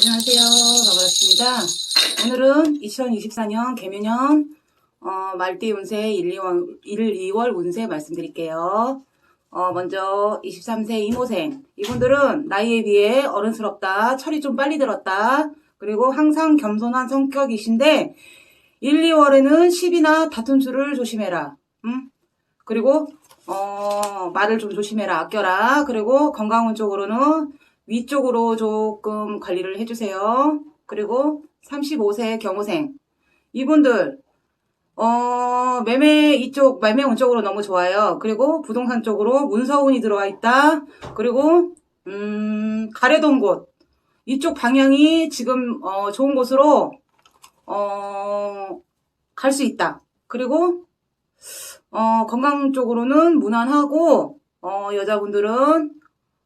안녕하세요. 반갑습니다. 오늘은 2024년 개묘년 어, 말띠 운세 1, 2월, 1, 2월 운세 말씀드릴게요. 어, 먼저 23세 이모생. 이분들은 나이에 비해 어른스럽다. 철이 좀 빨리 들었다. 그리고 항상 겸손한 성격이신데 1, 2월에는 시비나 다툼 수를 조심해라. 음? 그리고 어, 말을 좀 조심해라. 아껴라. 그리고 건강 운 쪽으로는 위쪽으로 조금 관리를 해주세요. 그리고 35세 경호생. 이분들, 어, 매매 이쪽, 매매운 쪽으로 너무 좋아요. 그리고 부동산 쪽으로 문서운이 들어와 있다. 그리고, 음, 가래돈 곳. 이쪽 방향이 지금, 어, 좋은 곳으로, 어, 갈 수 있다. 그리고, 어, 건강 쪽으로는 무난하고, 어, 여자분들은,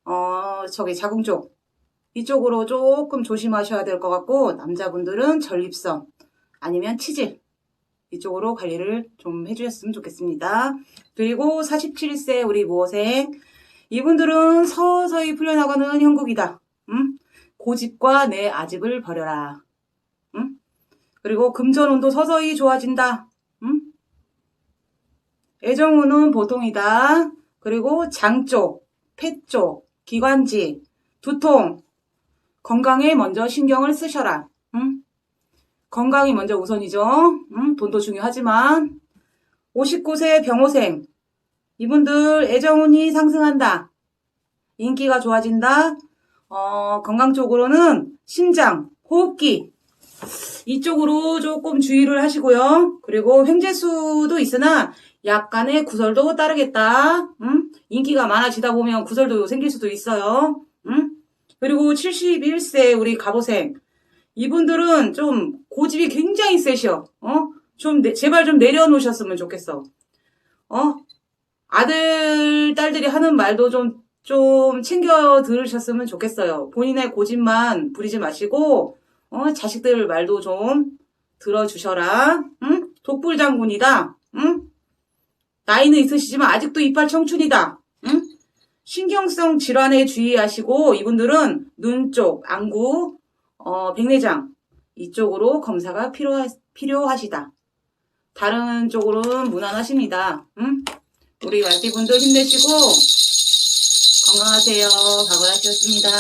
어, 저기 자궁 쪽. 이쪽으로 조금 조심하셔야 될 것 같고, 남자분들은 전립선, 아니면 치질. 이쪽으로 관리를 좀 해주셨으면 좋겠습니다. 그리고 47세 우리 모생. 이분들은 서서히 풀려나가는 형국이다. 음? 고집과 내 아집을 버려라. 음? 그리고 금전운도 서서히 좋아진다. 음? 애정운은 보통이다. 그리고 장 쪽, 폐 쪽, 기관지, 두통, 건강에 먼저 신경을 쓰셔라. 응? 건강이 먼저 우선이죠. 응? 돈도 중요하지만 59세 병호생 이분들 애정운이 상승한다. 인기가 좋아진다. 어, 건강 쪽으로는 심장, 호흡기 이쪽으로 조금 주의를 하시고요. 그리고 횡재수도 있으나 약간의 구설도 따르겠다. 응? 인기가 많아지다 보면 구설도 생길 수도 있어요. 응? 그리고 71세 우리 갑오생 이분들은 좀 고집이 굉장히 세셔. 어? 좀 내- 제발 좀 내려놓으셨으면 좋겠어. 어? 아들 딸들이 하는 말도 좀좀 챙겨 들으셨으면 좋겠어요. 본인의 고집만 부리지 마시고 어? 자식들 말도 좀 들어주셔라. 응? 독불 장군이다. 응? 나이는 있으시지만 아직도 이빨 청춘이다. 응? 신경성 질환에 주의하시고 이분들은 눈 쪽, 안구, 어, 백내장 이쪽으로 검사가 필요하, 필요하시다. 다른 쪽으로는 무난하십니다. 응? 우리 말띠분들 힘내시고 건강하세요. 박을 하셨습니다.